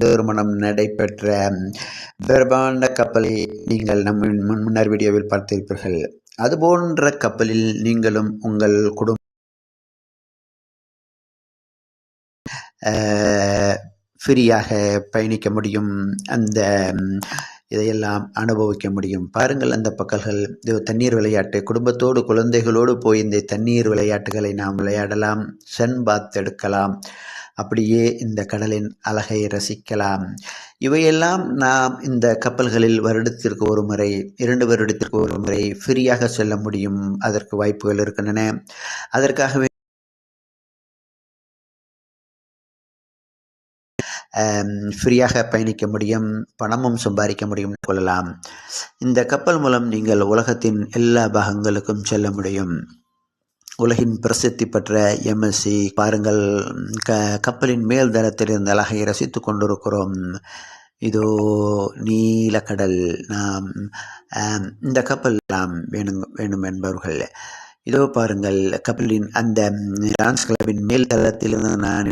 திருமணம் நடைபெற்ற பிரபாண்ட கப்பலை நீங்கள் நம் முன்- முன்னர் வீடியோவில் பார்த்திருப்பீர்கள். அதுபோன்ற கப்பலில் நீங்களும் உங்கள் குடும்ப ஃப்ரீயாக பயணிக்க முடியும். அந்த இதையெல்லாம் அனுபவிக்க முடியும். பாருங்கள் அந்த பக்கல்கள் தண்ணீர் விளையாட்டு. குடும்பத்தோடு குழந்தைகளோடு போய் இந்த தண்ணீர் விளையாட்டுகளை நாம் விளையாடலாம். சன் பாத் எடுக்கலாம். அப்படியே இந்த கடலின் அழகை ரசிக்கலாம். இவையெல்லாம் நாம் இந்த கப்பல்களில் வருடத்திற்கு ஒரு முறை இரண்டு வருடத்திற்கு ஒரு முறை ஃப்ரீயாக செல்ல முடியும். அதற்கு வாய்ப்புகள் இருக்கின்றன. அதற்காகவே ஃப்ரீயாக பயணிக்க முடியும் பணமும் சம்பாதிக்க முடியும் கொள்ளலாம். இந்த கப்பல் மூலம் நீங்கள் உலகத்தின் எல்லா பாகங்களுக்கும் செல்ல முடியும். உலகின் பிரசித்தி பெற்ற எம்எஸ்சி பாருங்கள். க கப்பலின் மேல் தளத்தில் இருந்த அழகை ரசித்து கொண்டிருக்கிறோம். இதோ நீலக்கடல். நாம் இந்த கப்பல் நாம் வேணும் வேணும் என்பவர்கள். இதோ பாருங்கள் கப்பலின் அந்த டான்ஸ் கிளப்பின் மேல் தளத்திலிருந்து நான்